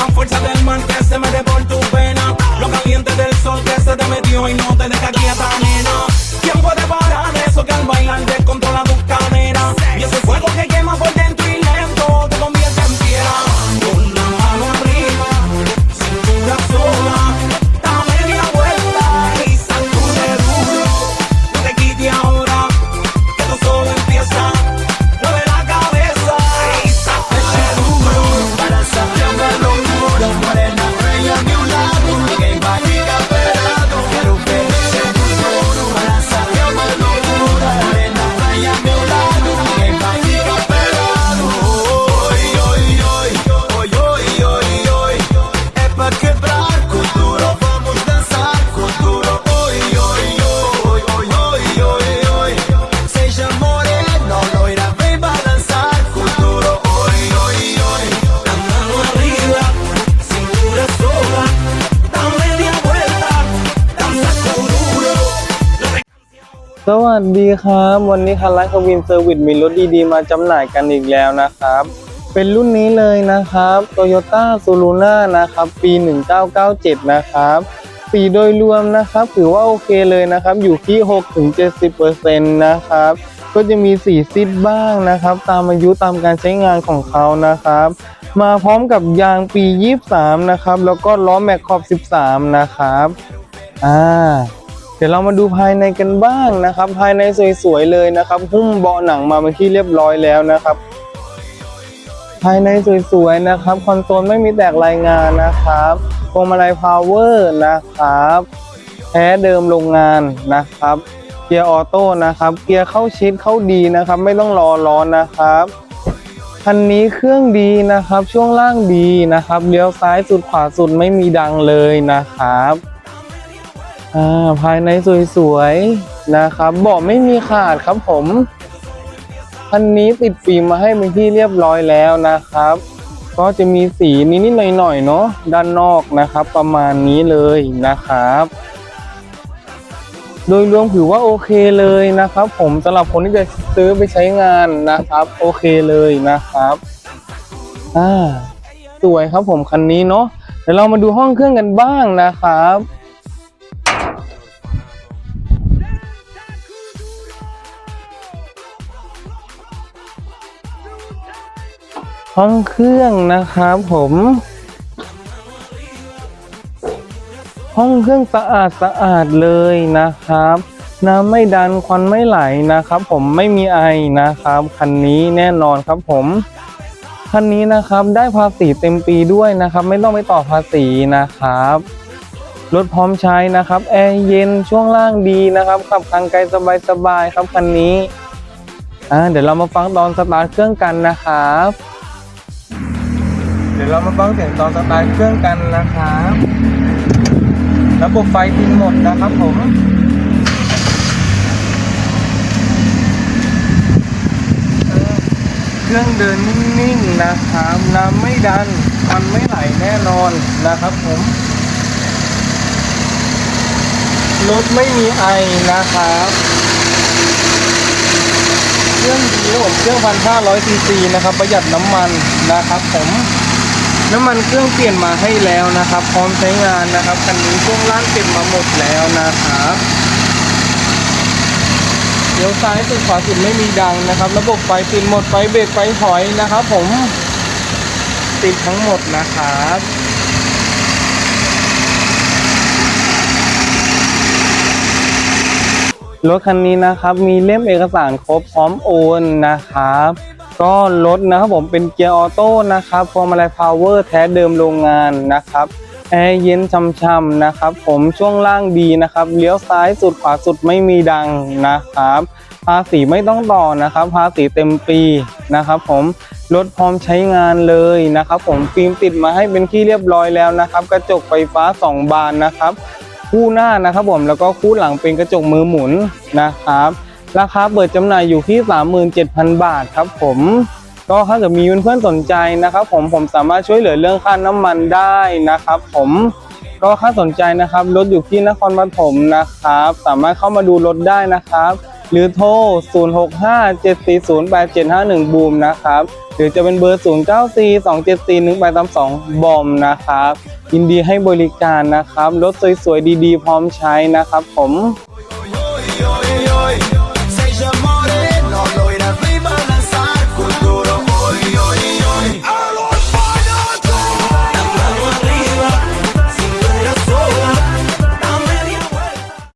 Comfort of them man, test them at the สวัสดีครับ วันนี้คันไลท์ควินเซอร์วิสมีรถดีๆ มาจำหน่ายกันอีกแล้วนะครับ เป็นรุ่นนี้เลยนะครับ Toyota s u l u n a นะครับ ปี 1997 นะครับสีโดยรวมนะครับ ถือว่าโอเคเลยนะครับ อยู่ที่ 6-70%นะครับ ก็จะมีสีซิดบ้างนะครับ ตามอายุตามการใช้งานของเขานะครับ มาพร้อมกับยางปี 23 นะครับ แล้วก็ล้อแม็กขอบ 13 นะครับ อ่า เดี๋ยวเรามาดูภายในกันบ้างนะครับ ภายในสวยๆเลยนะครับหุ้มเบาะหนังมาเป็นที่เรียบร้อยแล้วนะครับ ภายในสวยๆนะครับคอนโซลไม่มีแตกรายงานนะครับพวงมาลัยพาวเวอร์นะครับแท้เดิมโรงงานนะครับ เกียร์ออโต้นะครับ เกียร์เข้าชิดเข้าดีนะครับ ไม่ต้องรอร้อนนะครับคันนี้เครื่องดีนะครับ ช่วงล่างดีนะครับเลี้ยวซ้ายสุดขวาสุดไม่มีดังเลยนะครับ อ่าภายในสวยๆนะครับเบาะไม่มีขาดครับผมคันนี้ติดฟิล์มมาให้เป็นที่เรียบร้อยแล้วนะครับ ก็จะมีสีนิดๆหน่อยๆเนาะด้านนอกนะครับ ประมาณนี้เลยนะครับ โดยรวมถือว่าโอเคเลยนะครับ ผมสำหรับคนที่จะซื้อไปใช้งานนะครับ โอเคเลยนะครับอ่าสวยครับผมคันนี้เนาะเดี๋ยวเรามาดูห้องเครื่องกันบ้างนะครับ ห้องเครื่องนะครับผม ห้องเครื่องสะอาดสะอาดเลยนะครับ น้ำไม่ดันควันไม่ไหลนะครับ ผมไม่มีไอนะครับ คันนี้แน่นอนครับผมคันนี้นะครับได้ภาษีเต็มปีด้วยนะครับ ไม่ต้องไปต่อภาษีนะครับรถพร้อมใช้นะครับแอร์เย็นช่วงล่างดีนะครับขับทางไกลสบายๆครับคันนี้อ่าเดี๋ยวเรามาฟังตอนสตาร์ทเครื่องกันนะครับ ดี๋ยวเรามาฟังเสียงตอนสตาร์ทเครื่องกันนะครับระบบไฟติดหมดนะครับผมเครื่องเดินนิ่งๆนะครับน้ำไม่ดัน มันไม่ไหลแน่นอนนะครับผม รถไม่มีไอนะครับ เครื่องดีนะผมเครื่องพันห้าร้อยซีซีนะครับ ประหยัดน้ำมันนะครับผม น้ำมันเครื่องเปลี่ยนมาให้แล้วนะครับ พร้อมใช้งานนะครับคันนี้ช่วงล่างเปลี่ยนมาหมดแล้วนะครับเดี๋ยวซ้ายสุดขวาสุดไม่มีดังนะครับ ระบบไฟติดหมดไฟเบรกไฟถอยนะครับ ผมติดทั้งหมดนะครับรถคันนี้นะครับมีเล่มเอกสารครบพร้อมโอนนะครับ ก็รถนะครับผมเป็นเกียร์ออโต้นะครับพวงมาลัยพาวเวอร์แท้เดิมโรงงานนะครับแอร์เย็นช่ำๆนะครับ ผมช่วงล่างดีนะครับเลี้ยวซ้ายสุดขวาสุดไม่มีดังนะครับ ภาษีไม่ต้องต่อนะครับ ภาษีเต็มปีนะครับ ผมรถพร้อมใช้งานเลยนะครับ ผมฟิล์มติดมาให้เป็นที่เรียบร้อยแล้วนะครับ กระจกไฟฟ้า 2 บานนะครับ คู่หน้านะครับผมแล้วก็คู่หลังเป็นกระจกมือหมุนนะครับ ราคาเปิดจำหน่ายอยู่ที่ 37,000 บาทครับผม ก็ถ้าเกิดมีเพื่อนๆสนใจนะครับ ผมผมสามารถช่วยเหลือเรื่องค่าน้ำมันได้นะครับ ผมก็ค่าสนใจนะครับรถอยู่ที่นครปฐมนะครับ สามารถเข้ามาดูรถได้นะครับ หรือโทร 0657408751 บูมนะครับ หรือจะเป็นเบอร์ 0942741832 บอมนะครับยินดีให้บริการนะครับ รถสวยๆ ดีๆ พร้อมใช้นะครับผม